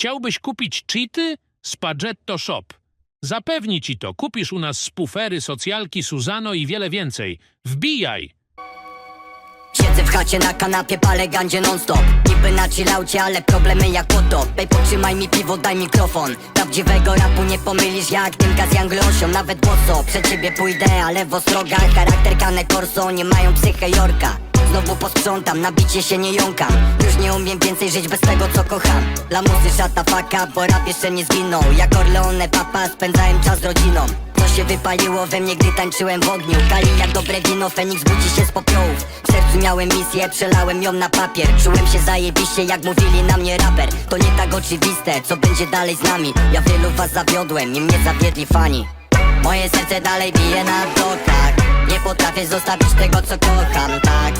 Chciałbyś kupić cheaty? Spaghetto Shop. Zapewni ci to. Kupisz u nas spufery, socjalki, Suzano i wiele więcej. Wbijaj! Siedzę w chacie na kanapie, palę gandzie non-stop Niby na chillaucie, ale problemy jak potop Ej, potrzymaj mi piwo, daj mikrofon Prawdziwego rapu nie pomylisz jak Tymka z Janglosią Nawet boso, przed ciebie pójdę, ale w ostrogach Charakter Kane Corso, nie mają psychę Jorka Znowu posprzątam, na bicie się nie jąkam Już nie umiem więcej żyć bez tego co kocham. Lamusy szata faka, bo rap jeszcze nie zginął. Jak Orleone papa, spędzałem czas z rodziną. Co się wypaliło we mnie, gdy tańczyłem w ogniu. Kali jak dobre wino, Feniks budzi się z popiołów. W miałem misję, przelałem ją na papier. Czułem się zajebiście, jak mówili na mnie raper. To nie tak oczywiste, co będzie dalej z nami. Ja wielu was zawiodłem i mnie zawiedli fani. Moje serce dalej bije na Nie potrafię zostawić tego, co kocham, tak?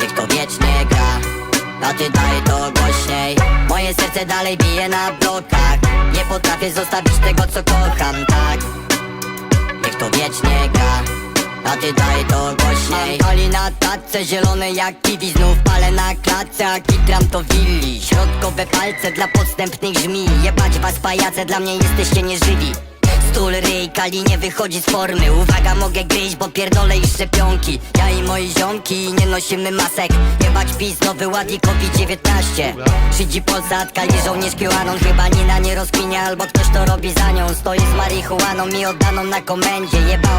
Niech to wiecznie gra a ty daj to głośniej. Moje serce dalej bije na blokach. Nie potrafię zostawić tego co kocham, tak? Niech to wiecznie gra a ty daj to głośniej. Kali na tacce, zielone jak kiwi Znów palę na klatce, a kitram to willi. Środkowe palce dla podstępnych żmi Jebać was pajace, dla mnie jesteście nieżywi Stul ryj, kali nie wychodzi z formy. Uwaga, mogę gryźć, bo pierdolę i szczepionki. Ja i moi ziomki nie nosimy masek. Jebać pis, nowy ład i COVID-19 Szydzi Polsat, kali żołnierz QAnon Chyba Nina nie rozkminia, albo ktoś to robi za nią. Stoję z marihuaną mi oddaną na komendzie. Jeba